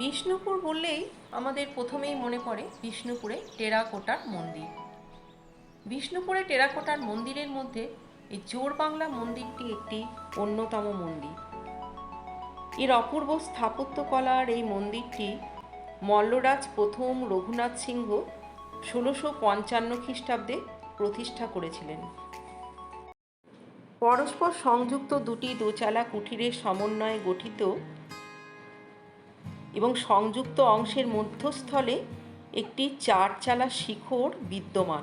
বিষ্ণুপুর বললেই আমাদের প্রথমেই মনে পড়ে বিষ্ণুপুরে টেরাকোটার মন্দির। বিষ্ণুপুরে টেরাকোটার মন্দিরের মধ্যে এই জোর বাংলা মন্দিরটি একটি অন্যতম মন্দির। এর অপূর্ব স্থাপত্যকলার এই মন্দিরটি মল্লরাজ প্রথম রঘুনাথ সিংহ ষোলোশো পঞ্চান্ন খ্রিস্টাব্দে প্রতিষ্ঠা করেছিলেন। পরস্পর সংযুক্ত দুটি দোচালা কুঠিরের সমন্বয়ে গঠিত এবং সংযুক্ত অংশের মধ্যস্থলে একটি চারচালা শিখর বিদ্যমান।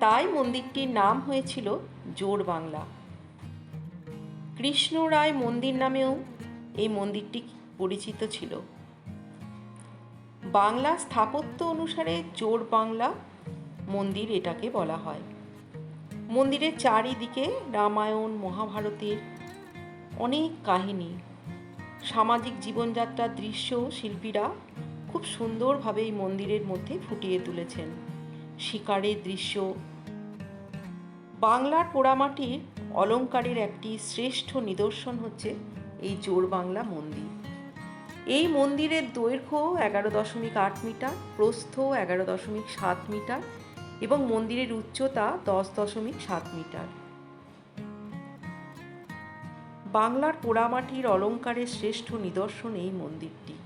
তাই মন্দিরটির নাম হয়েছিল জোর বাংলা। কৃষ্ণ রায় মন্দির নামেও এই মন্দিরটি পরিচিত ছিল। বাংলা স্থাপত্য অনুসারে জোর বাংলা মন্দির এটাকে বলা হয়। মন্দিরের চারিদিকে রামায়ণ, মহাভারতের অনেক কাহিনী সামাজিক জীবনযাত্রার দৃশ্য শিল্পীরা খুব সুন্দরভাবে এই মন্দিরের মধ্যে ফুটিয়ে তুলেছেন। শিকারের দৃশ্য। বাংলার পোড়ামাটির অলংকারের একটি শ্রেষ্ঠ নিদর্শন হচ্ছে এই জোর বাংলা মন্দির। এই মন্দিরের দৈর্ঘ্য এগারো দশমিক আট মিটার, প্রস্থ এগারো দশমিক সাত মিটার এবং মন্দিরের উচ্চতা দশ দশমিক সাত মিটার। বাংলার পোড়ামাটির অলঙ্কারের শ্রেষ্ঠ নিদর্শন এই মন্দিরটি।